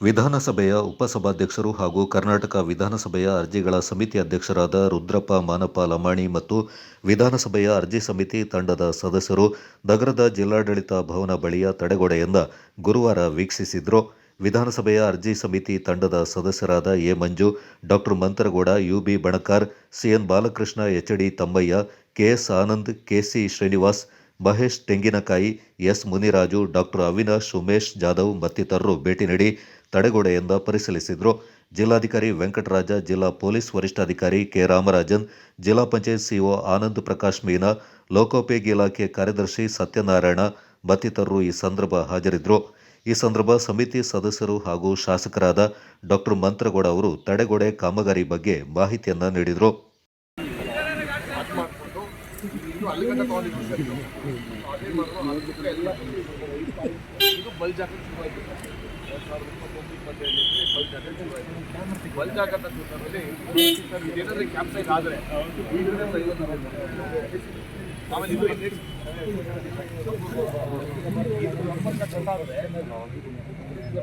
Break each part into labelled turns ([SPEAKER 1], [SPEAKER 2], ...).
[SPEAKER 1] ವಿಧಾನಸಭೆಯ ಉಪಸಭಾಧ್ಯಕ್ಷರು ಹಾಗೂ ಕರ್ನಾಟಕ ವಿಧಾನಸಭೆಯ ಅರ್ಜಿಗಳ ಸಮಿತಿ ಅಧ್ಯಕ್ಷರಾದ ರುದ್ರಪ್ಪ ಮಾನಪ್ಪ ಲಮಾಣಿ ಮತ್ತು ವಿಧಾನಸಭೆಯ ಅರ್ಜಿ ಸಮಿತಿ ತಂಡದ ಸದಸ್ಯರು ನಗರದ ಜಿಲ್ಲಾಡಳಿತ ಭವನ ಬಳಿಯ ತಡೆಗೋಡೆಯಿಂದ ಗುರುವಾರ ವೀಕ್ಷಿಸಿದ್ರು. ವಿಧಾನಸಭೆಯ ಅರ್ಜಿ ಸಮಿತಿ ತಂಡದ ಸದಸ್ಯರಾದ A. Manju doctor Mantragowda UB Banakar CN Balakrishna, H. D. Thammaiah KS Anand KC Srinivas, Mahesh Tenginakai, S. Muniraju doctor Avinash, Umesh Jadhav ಮತ್ತಿತರರು ಭೇಟಿ ನೀಡಿ ತಡೆಗೋಡೆಯಿಂದ ಪರಿಶೀಲಿಸಿದರು. ಜಿಲ್ಲಾಧಿಕಾರಿ ವೆಂಕಟರಾಜ, ಜಿಲ್ಲಾ ಪೊಲೀಸ್ ವರಿಷ್ಠಾಧಿಕಾರಿ ಕೆ. ರಾಮರಾಜನ್, ಜಿಲ್ಲಾ ಪಂಚಾಯತ್ ಸಿಒ ಆನಂದ್ ಪ್ರಕಾಶ್ ಮೀನಾ, ಲೋಕೋಪಯೋಗಿ ಇಲಾಖೆ ಕಾರ್ಯದರ್ಶಿ ಸತ್ಯನಾರಾಯಣ ಮತ್ತಿತರರು ಈ ಸಂದರ್ಭ ಹಾಜರಿದ್ದರು ಈ ಸಂದರ್ಭ ಸಮಿತಿ ಸದಸ್ಯರು ಹಾಗೂ ಶಾಸಕರಾದ ಡಾಕ್ಟರ್ ಮಂತ್ರಗೌಡ ಅವರು ತಡೆಗೋಡೆ ಕಾಮಗಾರಿ ಬಗ್ಗೆ ಮಾಹಿತಿಯನ್ನು ನೀಡಿದರು.
[SPEAKER 2] ಇದು. ಸಾವಿರದ ಇಪ್ಪತ್ತೊಂದು ಇಪ್ಪತ್ತೇಳರಲ್ಲಿ ಬಲ್ಜ್ ಹಾಕಕ್ಕೆ ಏನಾದರೂ ಕ್ಯಾಪ್ಸೈಡ್ ಆದರೆ ಆಮೇಲೆ ಇದು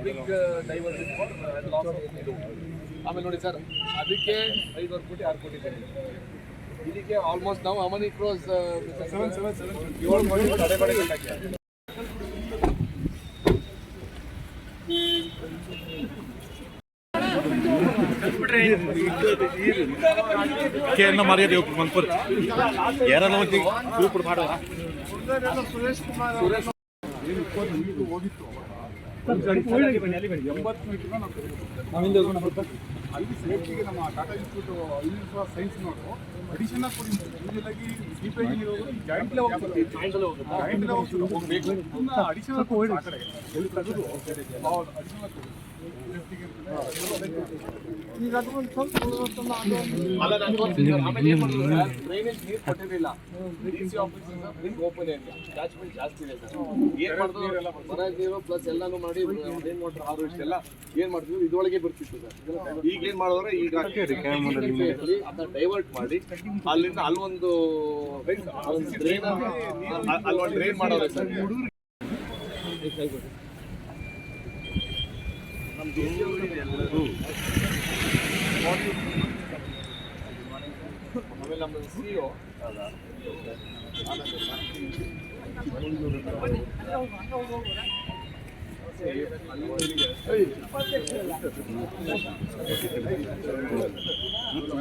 [SPEAKER 2] ಬಿಗ್ ಡೈವರ್ಷನ್ ಲಾಸ್ ಇದು ಆಮೇಲೆ ನೋಡಿ ಸರ್ ಅದಕ್ಕೆ ಐದುವರೆ ಕೋಟಿ ಆರು ಕೋಟಿ ಇದೆ ಇದಕ್ಕೆ ಆಲ್ಮೋಸ್ಟ್ ನಾವು ಅಮನಿ ಕ್ರೋಸ್ ಸೆವೆನ್ ಮರ್ಯಾದೆ ಒಬ್ಬರು ಏಳು ಕೋಟಿ ತಡೆಗೋಡೆ ಕಟ್ಟಾಕಿ
[SPEAKER 3] ಮಾಡುವ? ಮತ್ತೆ ಗ್ರೂಪ್ ಮಾಡೋ
[SPEAKER 4] ಅಲ್ಲಿ ಸೇಫ್ಟಿಗೆ ನಮ್ಮ ಟಾಟಾ ಇನ್ಸ್ಟಿಟ್ಯೂಟ್ ಯೂನಿವರ್ಸಿಟಿ ಆಫ್ ಸೈನ್ಸ್ನವರು ಅಡಿಷನ್ ಆಗಿ ಯೂಶಲ್ ಹೋಗ್ಬೇಕು ಆ ಕಡೆ. ಎಲ್ಲಿ ತೆಗೆದು ಅಡಿಷನಲ್
[SPEAKER 2] ನೀರು ಕೊಟ್ಟಿರಲಿಲ್ಲ ಜಾಸ್ತಿ ಇದೆ ಏನ್ ಮಾಡಿದ್ರು ಪ್ಲಸ್ ಎಲ್ಲಾನು ಮಾಡಿ ಎಲ್ಲ ಏನ್ ಇದೊಳಗೆ ಬರ್ತಿತ್ತು ಸರ್ ಈಗ ಏನ್ ಮಾಡಿದ್ರೆ ಈಗ ಡೈವರ್ಟ್ ಮಾಡಿ ಅಲ್ಲಿಂದ ಅಲ್ಲೊಂದು ಅಲ್ಲೊಂದು ಡ್ರೈನ್ ಮಾಡೋರೆ ಸರ್ ಆಮೇಲೆ ನಮ್ಮ ಫ್ರಿಡ್ಜ್ ಎಲ್ಲ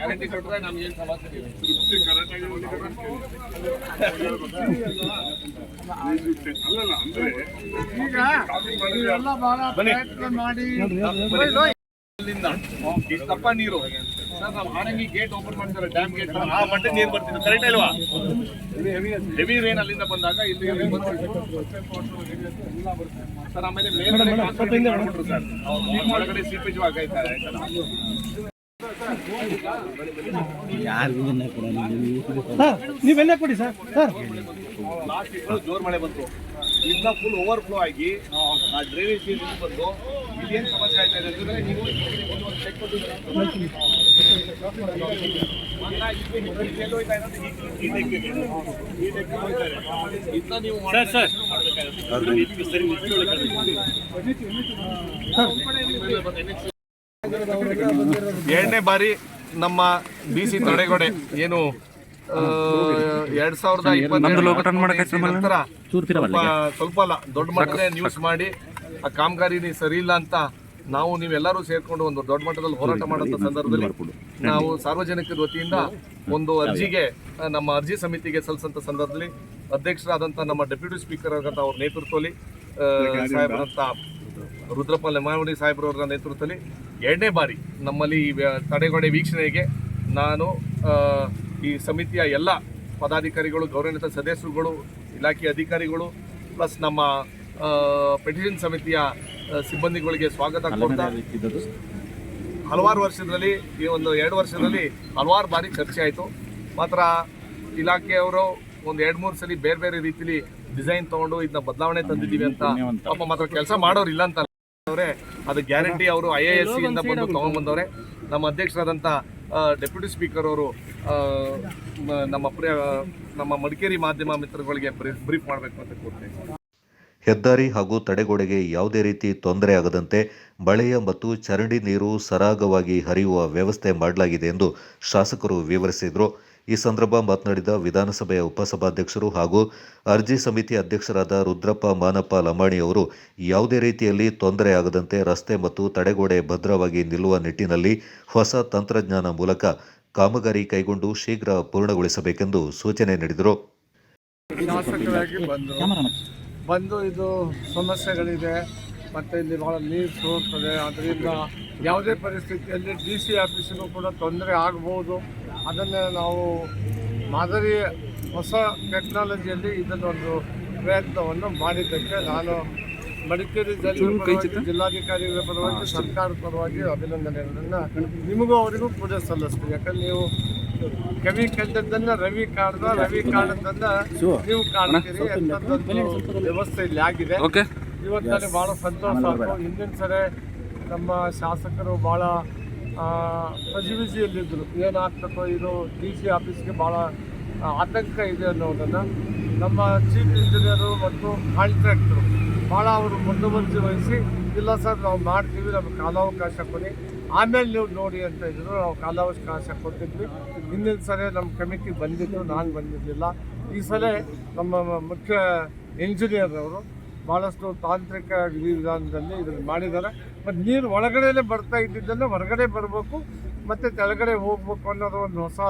[SPEAKER 2] ಗ್ಯಾರಂಟಿ ಕೊಟ್ಟರೆ ನಮ್ಗೆ ಏನು ಸಮಸ್ಯೆ
[SPEAKER 4] ಅಲ್ಲಲ್ಲ ಅಂದ್ರೆ ಈಗ ಪ್ರಯತ್ನ ಮಾಡಿ.
[SPEAKER 2] ತಪ್ಪ ನೀರು. ಸರ್ ನಾವು ಆನಂಗಿ ಗೇಟ್ ಓಪನ್ ಮಾಡ್ತಾರೆ ಡ್ಯಾಮ್ ಗೇಟ್ ಆ ಮಟ್ಟ ನೀರು ಬರ್ತಿತ್ತು ಕರೆಕ್ಟ್ ಅಲ್ವಾ ಹೆವಿ ರೇನ್ ಅಲ್ಲಿಂದ ಬಂದಾಗ ಇಲ್ಲಿ ಸರ್ ಆಮೇಲೆ ಮೇಲ್ಗಡೆ ಸರ್. ಒಳಗಡೆ ಸೀಪೇಜ್ ಆಗೈತಾರೆ
[SPEAKER 3] ನೀವೆಲ್ಲ ಕೊಡಿ ಸರ್ ಸರ್.
[SPEAKER 2] ಲಾಸ್ಟ್ ತಿಂಗಳು ಜೋರ್ ಮಳೆ ಬಂತು. ಇದನ್ನ ಫುಲ್ ಓವರ್ ಫ್ಲೋ ಆಗಿ ಆ ಡ್ರೈನೇಜ್ ನೀರು ಬಂದು ಏನು ಸಮಸ್ಯೆ ಆಯ್ತಾ ಇದೆ ಸರ್ ನೀವು ಚೆಕ್ ಸರ್ ಇದನ್ನ ನೀವು
[SPEAKER 3] ಸರ್
[SPEAKER 2] ಎರಡನೇ ಬಾರಿ ನಮ್ಮ ಬಿ ಸಿ ತಡೆಗೋಡೆ ಏನು ಎರಡ್ ಸಾವಿರದ ಇಪ್ಪತ್ತೆರಡು ನಂತರ ಸ್ವಲ್ಪ ಅಲ್ಲ ದೊಡ್ಡ ಮಟ್ಟದ ನ್ಯೂಸ್ ಮಾಡಿ ಆ ಕಾಮಗಾರಿ ಸರಿ ಇಲ್ಲ ಅಂತ ನಾವು ನೀವೆಲ್ಲರೂ ಸೇರ್ಕೊಂಡು ಒಂದು ದೊಡ್ಡ ಮಟ್ಟದಲ್ಲಿ ಹೋರಾಟ ಮಾಡುವಂತ ಸಂದರ್ಭದಲ್ಲಿ ನಾವು ಸಾರ್ವಜನಿಕರ ವತಿಯಿಂದ ಒಂದು ಅರ್ಜಿಗೆ ನಮ್ಮ ಅರ್ಜಿ ಸಮಿತಿಗೆ ಸಲ್ಲಿಸಂತ ಸಂದರ್ಭದಲ್ಲಿ ಅಧ್ಯಕ್ಷರಾದಂಥ ನಮ್ಮ ಡೆಪ್ಯೂಟಿ ಸ್ಪೀಕರ್ ಆಗಂತ ಅವ್ರ ನೇತೃತ್ವದಲ್ಲಿ ಆ, ಸಾಹೇಬರಂತ ರುದ್ರಪ್ಪ ಲೆಮಾವಣಿ ಸಾಹೇಬ್ರವರ ನೇತೃತ್ವದಲ್ಲಿ ಎರಡನೇ ಬಾರಿ ನಮ್ಮಲ್ಲಿ ಈ ತಡೆಗೋಡೆ ವೀಕ್ಷಣೆಗೆ ನಾನು ಈ ಸಮಿತಿಯ ಎಲ್ಲ ಪದಾಧಿಕಾರಿಗಳು ಗೌರವಾನ್ವಿತ ಸದಸ್ಯರುಗಳು ಇಲಾಖೆ ಅಧಿಕಾರಿಗಳು ಪ್ಲಸ್ ನಮ್ಮ ಪೆಟಿಷನ್ ಸಮಿತಿಯ ಸಿಬ್ಬಂದಿಗಳಿಗೆ ಸ್ವಾಗತ ಕೊಡ್ತಾ ಹಲವಾರು ವರ್ಷದಲ್ಲಿ ಈ ಒಂದು ಎರಡು ವರ್ಷದಲ್ಲಿ ಹಲವಾರು ಬಾರಿ ಚರ್ಚೆ ಆಯಿತು. ಮಾತ್ರ ಇಲಾಖೆಯವರು ಒಂದು ಎರಡು ಮೂರು ಸಲ ಬೇರೆ ಬೇರೆ ರೀತಿಲಿ ಡಿಸೈನ್ ತಗೊಂಡು ಇದನ್ನ ಬದಲಾವಣೆ ತಂದಿದ್ದೀವಿ ಅಂತ ಪಾಪ ಮಾತ್ರ ಕೆಲಸ ಮಾಡೋರು ಇಲ್ಲ ಅಂತ ಅವ್ರೆ ಅದು ಗ್ಯಾರಂಟಿ ಅವರು ಐ ಎ ಎಸ್ ಇಂದ ಬಂದು ತಗೊಂಡ್ಬಂದವ್ರೆ ನಮ್ಮ ಅಧ್ಯಕ್ಷರಾದಂಥ ಡೆಪ್ಯೂಟಿ ಸ್ಪೀಕರ್ ಅವರು ಆ, ನಮ್ಮ ನಮ್ಮ ಮಡಿಕೇರಿ ಮಾಧ್ಯಮ ಮಿತ್ರಗಳಿಗೆ ಬ್ರೀಫ್ ಮಾಡಬೇಕು ಅಂತ ಕೋರ್ತೇನೆ
[SPEAKER 1] ಹೆದ್ದಾರಿ ಹಾಗೂ ತಡೆಗೋಡೆಗೆ ಯಾವುದೇ ರೀತಿ ತೊಂದರೆ ಆಗದಂತೆ ಬಳೆಯ ಮತ್ತು ಚರಂಡಿ ನೀರು ಸರಾಗವಾಗಿ ಹರಿಯುವ ವ್ಯವಸ್ಥೆ ಮಾಡಲಾಗಿದೆ ಎಂದು ಶಾಸಕರು ವಿವರಿಸಿದರು. ಈ ಸಂದರ್ಭ ಮಾತನಾಡಿದ ವಿಧಾನಸಭೆಯ ಉಪಸಭಾಧ್ಯಕ್ಷರು ಹಾಗೂ ಅರ್ಜಿ ಸಮಿತಿ ಅಧ್ಯಕ್ಷರಾದ ರುದ್ರಪ್ಪ ಮಾನಪ್ಪ ಲಮಾಣಿ ಅವರು, ಯಾವುದೇ ರೀತಿಯಲ್ಲಿ ತೊಂದರೆ ಆಗದಂತೆ ರಸ್ತೆ ಮತ್ತು ತಡೆಗೋಡೆ ಭದ್ರವಾಗಿ ನಿಲ್ಲುವ ನಿಟ್ಟಿನಲ್ಲಿ ಹೊಸ ತಂತ್ರಜ್ಞಾನ ಮೂಲಕ ಕಾಮಗಾರಿ ಕೈಗೊಂಡು ಶೀಘ್ರ ಪೂರ್ಣಗೊಳಿಸಬೇಕೆಂದು ಸೂಚನೆ ನೀಡಿದರು.
[SPEAKER 5] ಬಂದು ಇದು ಸಮಸ್ಯೆಗಳಿದೆ, ಮತ್ತು ಇಲ್ಲಿ ಭಾಳ ನೀರು ಸೋರ್ತದೆ, ಅದರಿಂದ ಯಾವುದೇ ಪರಿಸ್ಥಿತಿಯಲ್ಲಿ ಡಿ ಸಿ ಆಫೀಸಿಗೂ ಕೂಡ ತೊಂದರೆ ಆಗ್ಬೋದು. ಅದನ್ನೇ ನಾವು ಮಾದರಿ ಹೊಸ ಟೆಕ್ನಾಲಜಿಯಲ್ಲಿ ಇದನ್ನೊಂದು ಪ್ರಯತ್ನವನ್ನು ಮಾಡಿದ್ದಕ್ಕೆ ನಾನು ಮಡಿಕೇರಿ ಜಿಲ್ಲಾಧಿಕಾರಿಗಳ ಪರವಾಗಿ ಸರ್ಕಾರದ ಪರವಾಗಿ ಅಭಿನಂದನೆಗಳನ್ನು ನಿಮಗೂ ಅವರಿಗೂ ಪೂಜೆ ಸಲ್ಲಿಸ್ತೀವಿ ಯಾಕಂದ್ರೆ ನೀವು ಕವಿ ಕಂಡದ್ದನ್ನ ರವಿ ಕಾಡ್ದ ರವಿ ಕಾಡದ್ದನ್ನು ನೀವು ಕಾಣ್ತೀರಿ. ವ್ಯವಸ್ಥೆ ಇಲ್ಲಿ ಆಗಿದೆ. ಇವತ್ತು ನನಗೆ ಭಾಳ ಸಂತೋಷ ಆಯ್ತು. ಹಿಂದಿನ ಸರಿ ನಮ್ಮ ಶಾಸಕರು ಭಾಳ ಪಜಿಬಿಜಿಯಲ್ಲಿದ್ದರು ಏನಾಗ್ತದೋ ಇದು ಡಿ ಸಿ ಆಫೀಸ್ಗೆ ಭಾಳ ಆತಂಕ ಇದೆ ಅನ್ನೋದನ್ನು ನಮ್ಮ ಚೀಫ್ ಇಂಜಿನಿಯರು ಮತ್ತು ಕಾಂಟ್ರಾಕ್ಟರು ಭಾಳ ಅವರು ಮುಂದುವರಿಸಿ ವಹಿಸಿ, ಇಲ್ಲ ಸರ್, ನಾವು ಮಾಡ್ತೀವಿ, ನಮಗೆ ಕಾಲಾವಕಾಶ ಕೊಡಿ, ಆಮೇಲೆ ನೀವು ನೋಡಿ ಅಂತ ಇದ್ರು ನಾವು ಕಾಲಾವಕಾಶ ಕೊಟ್ಟಿದ್ವಿ. ಹಿಂದಿನ ಸಲ ನಮ್ಮ ಕಮಿಟಿ ಬಂದಿದ್ದು ನಾನು ಬಂದಿರಲಿಲ್ಲ. ಈ ಸಲ ನಮ್ಮ ಮುಖ್ಯ ಇಂಜಿನಿಯರ್ ಅವರು ಭಾಳಷ್ಟು ತಾಂತ್ರಿಕ ವಿಧಾನದಲ್ಲಿ ಇದನ್ನು ಮಾಡಿದ್ದಾರೆ. ಮತ್ತು ನೀರು ಒಳಗಡೆಯೇ ಬರ್ತಾ ಇದ್ದಿದ್ದನ್ನು ಹೊರಗಡೆ ಬರಬೇಕು, ಮತ್ತು ಕೆಳಗಡೆ ಹೋಗ್ಬೇಕು ಅನ್ನೋದು ಒಂದು ಹೊಸ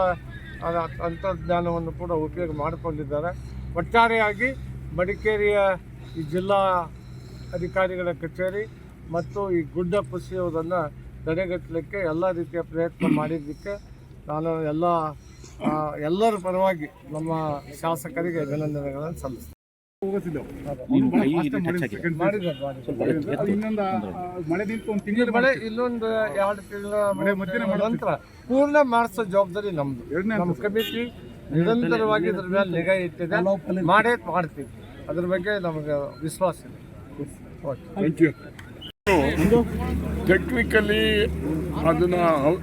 [SPEAKER 5] ತಂತ್ರಜ್ಞಾನವನ್ನು ಕೂಡ ಉಪಯೋಗ ಮಾಡಿಕೊಂಡಿದ್ದಾರೆ. ಒಟ್ಟಾರೆಯಾಗಿ ಮಡಿಕೇರಿಯ ಈ ಜಿಲ್ಲಾ ಅಧಿಕಾರಿಗಳ ಕಚೇರಿ ಮತ್ತು ಈ ಗುಡ್ಡ ಕುಸಿಯುವುದನ್ನು ತಡೆಗಟ್ಟಲಿಕ್ಕೆ ಎಲ್ಲ ರೀತಿಯ ಪ್ರಯತ್ನ ಮಾಡಿದ್ದಕ್ಕೆ ನಾನು ಎಲ್ಲ ಎಲ್ಲರ ಪರವಾಗಿ ನಮ್ಮ ಶಾಸಕರಿಗೆ ಅಭಿನಂದನೆಗಳನ್ನು ಸಲ್ಲಿಸ್ತೀನಿ.
[SPEAKER 4] ಮಳೆ ನಿಂತು ಒಂದು ತಿಂಗಳು
[SPEAKER 5] ಮಳೆ ಇಲ್ಲೊಂದು ಎರಡು ತಿಂಗಳ
[SPEAKER 4] ಮಳೆ ಮಧ್ಯೆ
[SPEAKER 5] ನಂತರ ಪೂರ್ಣ ಮಾಡಿಸೋ ಜವಾಬ್ದಾರಿ ನಮ್ದು.
[SPEAKER 4] ಎರಡನೇ
[SPEAKER 5] ನಮ್ಮ ಕಮಿಟಿ ನಿರಂತರವಾಗಿ ಇದ್ರ ಮೇಲೆ ನಿಗಾ ಇಟ್ಟಿದೆ. ಮಾಡೇ ಮಾಡ್ತೀವಿ. ಅದ್ರ ಬಗ್ಗೆ ನಮಗೆ ವಿಶ್ವಾಸ ಇದೆ. ಓಕೆ
[SPEAKER 4] ಥ್ಯಾಂಕ್ ಯು
[SPEAKER 6] ಟೆಕ್ನಿಕಲಿ ಅದನ್ನ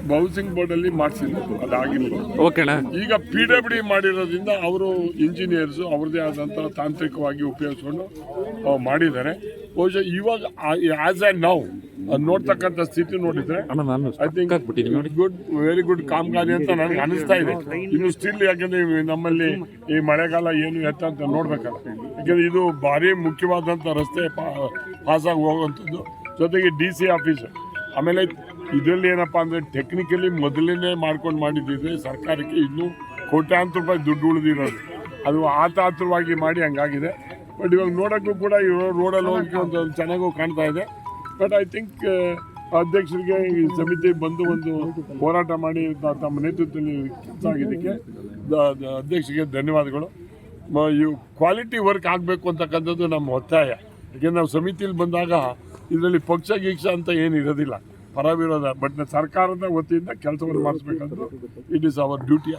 [SPEAKER 6] ಹೌಸಿಂಗ್ ಬೋರ್ಡ್ ಅಲ್ಲಿ ಮಾಡಿಸಿದ್ರು. ಅದಾಗಿಲ್ಲ
[SPEAKER 7] ಓಕೆನಾ
[SPEAKER 6] ಈಗ ಪಿ ಡಬ್ಲ್ಯೂ ಡಿ ಮಾಡಿರೋದ್ರಿಂದ ಅವರು ಇಂಜಿನಿಯರ್ಸ್ ಅವ್ರದೇ ಆದಂತಹ ತಾಂತ್ರಿಕವಾಗಿ ಉಪಯೋಗಿಸ್ಕೊಂಡು ಮಾಡಿದ್ದಾರೆ. ಬಹುಶಃ ಇವಾಗ ಆಸ್ ಆ್ಯಂಡ್ ನೌ ನೋಡ್ತಕ್ಕಂಥ ಸ್ಥಿತಿ ನೋಡಿದ್ರೆ I think good very good ಕಾಮಗಾರಿ ಅಂತ ನನಗೆ ಅನಿಸ್ತಾ ಇದೆ. ಇನ್ನು ಸ್ಟಿಲ್ ಯಾಕಂದ್ರೆ ನಮ್ಮಲ್ಲಿ ಈ ಮಳೆಗಾಲ ಏನು ಎತ್ತ ಅಂತ ನೋಡ್ಬೇಕಲ್ಲ. ಯಾಕಂದ್ರೆ ಇದು ಭಾರಿ ಮುಖ್ಯವಾದಂಥ ರಸ್ತೆ ಪಾಸ್ ಆಗಿ ಹೋಗುವಂಥದ್ದು. ಜೊತೆಗೆ ಡಿ ಸಿ ಆಫೀಸ್. ಆಮೇಲೆ ಇದರಲ್ಲಿ ಏನಪ್ಪ ಅಂದರೆ ಟೆಕ್ನಿಕಲಿ ಮೊದಲನೇ ಮಾಡ್ಕೊಂಡು ಮಾಡಿದ್ದಿದ್ರೆ ಸರ್ಕಾರಕ್ಕೆ ಇನ್ನೂ ಕೋಟ್ಯಾಂತರ ರೂಪಾಯಿ ದುಡ್ಡು ಉಳಿದಿರೋದು. ಅದು ಆತಾತ್ರವಾಗಿ ಮಾಡಿ ಹಂಗಾಗಿದೆ. ಬಟ್ ಇವಾಗ ನೋಡೋಕ್ಕೂ ಕೂಡ ಇವರು ರೋಡಲ್ಲಿ ಹೋಗಿ ಒಂದು ಚೆನ್ನಾಗೂ ಕಾಣ್ತಾ ಇದೆ. ಬಟ್ ಐ ಥಿಂಕ್ ಅಧ್ಯಕ್ಷರಿಗೆ ಈ ಸಮಿತಿ ಬಂದು ಒಂದು ಹೋರಾಟ ಮಾಡಿ ತಮ್ಮ ನೇತೃತ್ವದಲ್ಲಿ ಕೆಲಸ ಆಗಿದ್ದಕ್ಕೆ ಅಧ್ಯಕ್ಷರಿಗೆ ಧನ್ಯವಾದಗಳು. ಇವು ಕ್ವಾಲಿಟಿ ವರ್ಕ್ ಆಗಬೇಕು ಅಂತಕ್ಕಂಥದ್ದು ನಮ್ಮ ಒತ್ತಾಯ. ಯಾಕೆಂದ್ರೆ ನಾವು ಸಮಿತಿಯಲ್ಲಿ ಬಂದಾಗ ಇದರಲ್ಲಿ ಪಕ್ಷ ಗೀಕ್ಷ ಅಂತ ಏನು ಇರೋದಿಲ್ಲ ಪರ ವಿರೋಧ ಬಟ್ ಸರ್ಕಾರದ ವತಿಯಿಂದ ಕೆಲಸವನ್ನು ಮಾಡಿಸ್ಬೇಕಂದ್ರೆ ಇಟ್ ಇಸ್ ಅವರ್ ಡ್ಯೂಟಿ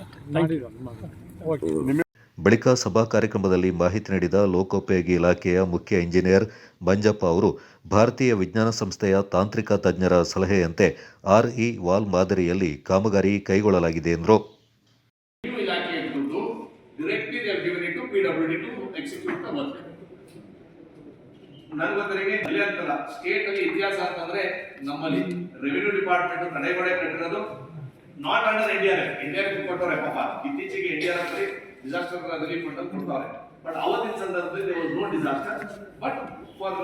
[SPEAKER 1] ಬಳಿಕ ಸಭಾ ಕಾರ್ಯಕ್ರಮದಲ್ಲಿ ಮಾಹಿತಿ ನೀಡಿದ ಲೋಕೋಪಯೋಗಿ ಇಲಾಖೆಯ ಮುಖ್ಯ ಇಂಜಿನಿಯರ್ ಮಂಜಪ್ಪ ಅವರು ಭಾರತೀಯ ವಿಜ್ಞಾನ ಸಂಸ್ಥೆಯ ತಾಂತ್ರಿಕ ತಜ್ಞರ ಸಲಹೆಯಂತೆ ಆರ್ಇ ವಾಲ್ ಮಾದರಿಯಲ್ಲಿ ಕಾಮಗಾರಿ ಕೈಗೊಳ್ಳಲಾಗಿದೆ ಎಂದರು.
[SPEAKER 2] ರೆವಿನ್ಯೂ ಸ್ಟೇಟ್ ಅಲ್ಲಿ ಇತಿಹಾಸ ಅಂತಂದ್ರೆ ನಮ್ಮಲ್ಲಿ ರೆವಿನ್ಯೂ ಡಿಪಾರ್ಟ್ಮೆಂಟ್ ತಡೆಗೋಡೆ ಕಟ್ಟಿರೋದು ನಾಟ್ ಅಂಡರ್ ಇಂಡಿಯಾ ಇಂಡಿಯಾ ಕೊಟ್ಟವ್ರೆ ಪಾಪ. ಇತ್ತೀಚೆಗೆ ಇಂಡಿಯಾ ಎಫ್ ಡಿಸಾಸ್ಟರ್ ರಿಲೀಫ್ ಅಂತ ಬಟ್ ಅವತ್ತಿನ ಸಂದರ್ಭದಲ್ಲಿ was no disaster but for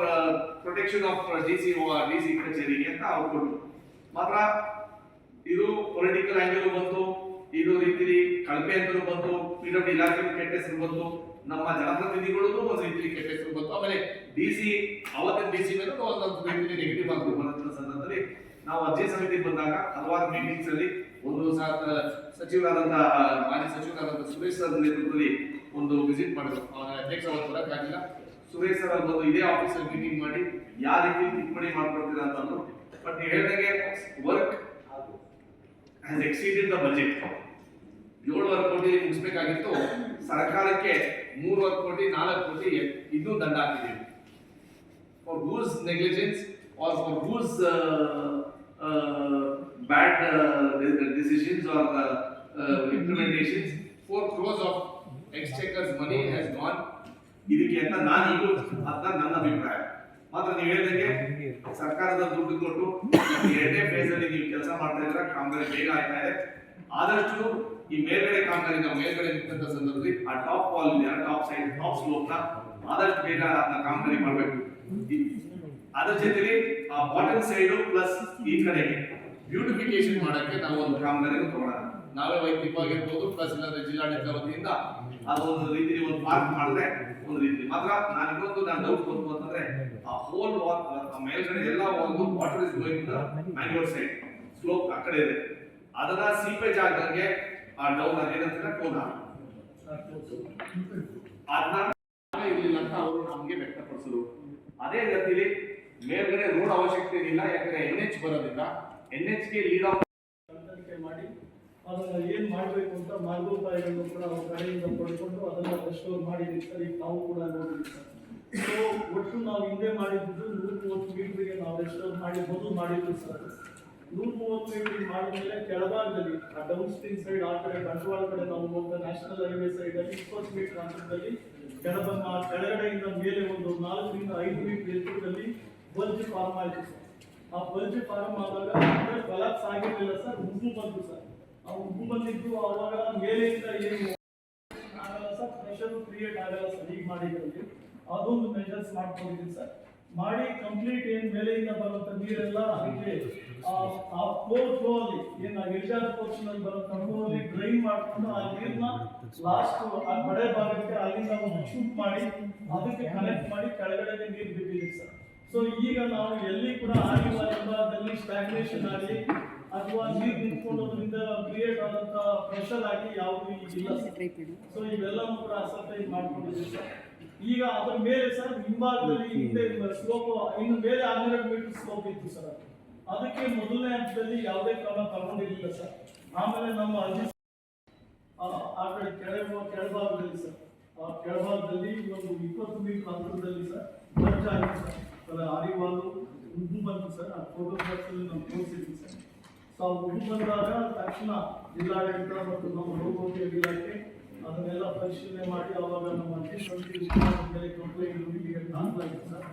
[SPEAKER 2] protection of D C D C ಕಚೇರಿಗೆ ಅಂತ ಅವ್ರು ಕೊಟ್ಟರು. ಮಾತ್ರ ಇದು ಪೊಲಿಟಿಕಲ್ ಆಂಗಲ್ ಬಂತು. ಇದು ರೀತಿ ಕಳಪೆ ಅಂತಲೂ ಬಂತು. ಪಿ ಡಬ್ಲ್ಯೂ ಇಲಾಖೆ ಕೆಟ್ಟ ಹೆಸರು ಬಂತು. ನಮ್ಮ ಜನಪ್ರತಿನಿಧಿಗಳಿಗೂ ಒಂದು ಹೆಸರು ಬಂತು ಆಮೇಲೆ ಡಿ ಸಿ ಅವತ್ತಿನ ಡಿ ಸಿ ಮೇಲೆ ಒಂದೊಂದು ರೀತಿಯಲ್ಲಿ ನೆಗೆಟಿವ್ ಆಗಿ ಬಂದಂತ ಸಂದರ್ಭದಲ್ಲಿ ನಾವು ಅರ್ಜಿ ಸಮಿತಿ ಬಂದಾಗ ಹಲವಾರು ಮೀಟಿಂಗ್ಸ್ ಅಲ್ಲಿ ಒಂದು ಸ- ಸಚಿವರಾದಂತಹ, ಮಾಜಿ ಸಚಿವರಾದಂತಹ ಸುರೇಶ್ ಸರ್ ನೇತೃತ್ವದಲ್ಲಿ ಒಂದು ವಿಸಿಟ್ ಮಾಡಿದ್ರು. ಅವರ ಅಧ್ಯಕ್ಷ ಅವರು ಬರೋಕ್ಕಾಗಿಲ್ಲ ಸುರೇಶ್ ಸರ್ ಅವ್ರು ಇದೇ ಆಫೀಸಲ್ಲಿ ಮೀಟಿಂಗ್ ಮಾಡಿ, ಯಾವ ರೀತಿ ಟಿಪ್ಪಣಿ ಮಾಡ್ಕೊಡ್ತೀರಾ ಅಂತ ಅಂದ್ರು. ಬಟ್ ಹೇಳಿದಾಗೆ ವರ್ಕ್ ಹ್ಯಾಸ್ ದ ಬಜೆಟ್ ಏಳುವರೆ ಕೋಟಿ ಮುಗಿಸ್ಬೇಕಾಗಿತ್ತು ಸರ್ಕಾರಕ್ಕೆ ಮೂರುವರೆ ಕೋಟಿ, ನಾಲ್ಕು ಕೋಟಿ ಇನ್ನೂ ದಂಡ ಹಾಕಿದೆ for gross negligence or for gross bad decisions or implementations four crores of exchequer's money has gone ಇದಕ್ಕೆ ಅಂತ ನಾನು ಇದು ಅಂತ ನನ್ನ ಅಭಿಪ್ರಾಯ. ಮಾತ್ರ ನೀವು ಹೇಳಿದಂಗೆ ಸರ್ಕಾರದ ದುಡ್ಡು ಕೊಟ್ಟು ಎರಡನೇ ಫೇಸ್ ಕೆಲಸ ಮಾಡ್ತಾ ಇದ್ರೆ ಕಾಂಗ್ರೆಸ್ ಬೇಗ ಆಗ್ತಾ ಇದೆ. ಆದಷ್ಟು ಈ ಮೇಲ್ಗಡೆ ಕಾಮಗಾರಿ ನಾವು ಮೇಲ್ಗಡೆ ನಿಂತ ಸಂದರ್ಭದಲ್ಲಿ ಆ ಟಾಪ್ ವಾಲ್ ಇದೆ ಟಾಪ್ ಸೈಡ್, ಟಾಪ್ ಸ್ಲೋಪ್ನ ಆದಷ್ಟು ಬೇಗ ಅದನ್ನ ಕಾಮಗಾರಿ ಮಾಡಬೇಕು. ಅದ್ರ ಜೊತೆಗೆ ಆ ಬಾಟಮ್ ಸೈಡ್ ಪ್ಲಸ್ ಈ ಕಡೆ ಬ್ಯೂಟಿಫಿಕೇಶನ್ ಮಾಡಕ್ಕೆ ನಾವು ಒಂದು ಕಾಮಗಾರಿ ತಗೊಳ್ಳೋಣ ನಾವೇ ವೈಯಕ್ತಿಕವಾಗಿರ್ಬೋದು ಪ್ಲಸ್ ಇಲ್ಲಾಂದ್ರೆ ಜಿಲ್ಲಾಡಳಿತ ವತಿಯಿಂದ ಅದೊಂದು ರೀತಿ ಒಂದು ಪಾರ್ಕ್ ಮಾಡಿದ್ರೆ ಒಂದು ರೀತಿ ಮಾತ್ರ ನಾನು ಇನ್ನೊಂದು ನಾನು ಡೌಟ್ ಬಂತು ಅಂತಂದ್ರೆ ಆ ಹೋಲ್ ವಾಲ್ ಮೇಲ್ಗಡೆ ಎಲ್ಲ ಒಂದು water is going manure side slope ಆ ಕಡೆ ಇದೆ. ಅದನ್ನ ಸೀಪೇಜ್ ಆಗದಂಗೆ ಆ ಡೌನ್ ಅದೇನಂತ ಕೋನ. ಅದನ್ನ ಇರಲಿಲ್ಲ ಅಂತ ಅವರು ನಮಗೆ ವ್ಯಕ್ತಪಡಿಸಿದ್ರು. ಅದೇ ರೀತಿಲಿ ಮೇಲ್ಗಡೆ ರೋಡ್ ಅವಶ್ಯಕತೆ ಇಲ್ಲ ಯಾಕಂದ್ರೆ ಎನ್ ಎಚ್ ಬರೋದಿಲ್ಲ ಎನ್ ಎಚ್ಗೆ ಲೀಡ್ ಆಫ್
[SPEAKER 3] ಮಾಡಿ, ಅದನ್ನ ಏನು ಮಾಡಬೇಕು ಅಂತ ಮಾರ್ಗೋಪಾಯಗಳನ್ನು ಕೂಡ ಅವ್ರ ಕಡೆಯಿಂದ ಪಡ್ಕೊಂಡು ಅದನ್ನ ರೆಸ್ಟೋರ್ ಮಾಡಿದ್ವಿ ಸರ್ ಈಗ ನಾವು ಕೂಡ ನೋಡಿದ್ವಿ ಸರ್. ಒಟ್ಟು ನಾವು ಹಿಂದೆ ಮಾಡಿದ್ದು ನೂರ ಮೂವತ್ತು ಮೀಟರ್ಗೆ ನಾವು ರೆಸ್ಟೋರ್ ಮಾಡಿ ಮೊದಲು ಮಾಡಿದ್ವಿ ಸರ್. ನೂರ ಮೂವತ್ತು ಮೀಟರ್ ಮಾಡಿದ್ಮೇಲೆ ಕೆಳಭಾಗದಲ್ಲಿ, ಆ ಡೌನ್ ಸ್ಟ್ರೀಮ್ ಸೈಡ್ ಆ ಕಡೆ ಬಂಡವಾಳ ಕಡೆ ನಾವು ಹೋಗ್ತಾ ನ್ಯಾಷನಲ್ ಹೈವೇ ಸೈಡ್ ಅಲ್ಲಿ ಇಪ್ಪತ್ತು ಮೀಟರ್ ಅಂತರದಲ್ಲಿ ಕೆಳಬಂದ ಕೆಳಗಡೆಯಿಂದ ಮೇಲೆ ಒಂದು ನಾಲ್ಕರಿಂದ ಐದು ಮೀಟರ್ ಎತ್ತರದಲ್ಲಿ ಬಲ್ಜ್ ಫಾರ್ಮ್ ಆಯಿತು ಸರ್. ಆ ಬಲ್ಜ್ ಫಾರ್ಮ್ ಆದಾಗ ಕೊಲಾಪ್ಸ್ ಆಗಿರ್ಲಿಲ್ಲ ಸರ್, ಉಬ್ಬು ಬಂತು ಸರ್. ಆ ಉಬ್ಬು ಬಂದಿದ್ದು ಅವಾಗ ಮೇಲೆಯಿಂದ ಏನು ಆಗಲ್ಲ ಸರ್ ಪ್ರೆಷರ್ ಕ್ರಿಯೇಟ್ ಆಗಲ್ಲ ಸರ್, ಈಗ ಮಾಡಿದ್ರಲ್ಲಿ. ಅದೊಂದು ಮೆಜರ್ಸ್ ಮಾಡ್ಕೊಂಡಿದ್ದೀನಿ ಸರ್. ಮಾಡಿ ಕಂಪ್ಲೀಟ್ ಏನ್ ಮೇಲೆಯಿಂದ ಬರುವಂತ ನೀರೆಲ್ಲ ಅದಕ್ಕೆ, ಆ ಫ್ಲೋರ್ ಫ್ಲೋ ಅಲ್ಲಿ, ಏನು ಆ ಇಳಿಜಾರ ಪೋರ್ಷನ್ ಅಲ್ಲಿ ಬರುವಂತ ಫ್ಲೋ ಅಲ್ಲಿ ಡ್ರೈನ್ ಮಾಡ್ಕೊಂಡು ಆ ನೀರ್ನ ಲಾಸ್ಟ್ ಆ ಕಡೆ ಭಾಗಕ್ಕೆ ಅಲ್ಲಿಂದ ಒಂದು ಶೂಟ್ ಮಾಡಿ, ಅದಕ್ಕೆ ಕನೆಕ್ಟ್ ಮಾಡಿ ಕೆಳಗಡೆಗೆ ನೀರು ಬಿಟ್ಟಿದ್ದೀವಿ ಸರ್. ಸೊ ಈಗ ನಾವು ಎಲ್ಲಿ ಕೂಡ ಆಗಿರುವ ಎಂಬದಲ್ಲಿ ಸ್ಟ್ಯಾಗ್ನೇಷನ್ ಆಗಲಿ ಅಥವಾ ನೀರು ನಿಂತ್ಕೊಂಡೋದ್ರಿಂದ ಕ್ರಿಯೇಟ್ ಆದಂತ ಪ್ರೆಷರ್ ಆಗಿ ಯಾವುದು ಇಲ್ಲ. ಸೊ ಇವೆಲ್ಲವೂ ಕೂಡ ಅಸರ್ಟೈಸ್ ಮಾಡ್ಕೊಂಡಿದ್ದೀವಿ ಸರ್. ಈಗ ಅದರ ಮೇಲೆ ಸರ್ ಹಿಂಭಾಗದಲ್ಲಿ ಹಿಂದೆ ಸ್ಲೋಪ್ ಇನ್ನು ಮೇಲೆ ಹನ್ನೆರಡು ಮೀಟರ್ ಸ್ಲೋಪ್ ಇತ್ತು ಸರ್ ಅದಕ್ಕೆ ಮೊದಲನೇ ಹಂತದಲ್ಲಿ ಯಾವುದೇ ಕ್ರಮ ತಗೊಂಡಿರಲಿಲ್ಲ ಸರ್. ಆಮೇಲೆ ನಮ್ಮ ಅರ್ಜಿ ಆ ಕಡೆ ಕೆಳ ಕೆಳಭಾಗದಲ್ಲಿ ಸರ್. ಆ ಕೆಳಭಾಗದಲ್ಲಿ ಒಂದು ಇಪ್ಪತ್ತು ಮೀಟರ್ ಅಂತರದಲ್ಲಿ ಸರ್ ಖರ್ಚು ಆಗಿದೆ ಸರ್. ಅರಿವಾಲು ಉಂಟು ಬಂತು ಸರ್. ಆ ಫೋಟೋಗ್ರಾಫ್ಸಲ್ಲಿ ನಾವು ತೋರಿಸಿದ್ವಿ ಸರ್. ಸೊ ಆ ಉಬ್ಬು ಬಂದಾಗ ತಕ್ಷಣ ಜಿಲ್ಲಾಡಳಿತ ಮತ್ತು ನಮ್ಮ ಲೋಕೋಪಯೋಗಿ ಇಲಾಖೆ ಅದನ್ನೆಲ್ಲ ಪರಿಶೀಲನೆ ಮಾಡಿ ಅವಾಗ ನಮ್ಮ ಅರ್ಜಿ ಸಮಿತಿ ಮೇಲೆ ಕಂಪ್ಲೇಂಟ್ ಇಲ್ಲಿಗೆ ದಾಖಲಾಗಿದೆ ಸರ್.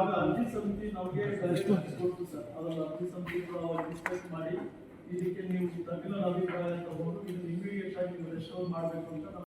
[SPEAKER 3] ಆಗ ಅರ್ಜಿ ಸಮಿತಿ ನಮಗೆ ಕೊಡ್ತು ಸರ್. ಅದನ್ನು ಅರ್ಜಿ ಸಮಿತಿ ಅವಾಗ ಡಿಸ್ಕಸ್ ಮಾಡಿ, ಇದಕ್ಕೆ ನೀವು ತಜ್ಞರ ಅಭಿಪ್ರಾಯ ತಗೊಂಡು ಇದು ಇಮಿಡಿಯೇಟ್ ಆಗಿ ರೆಸ್ಟೋರ್ ಮಾಡಬೇಕು ಅಂತ ನಾವು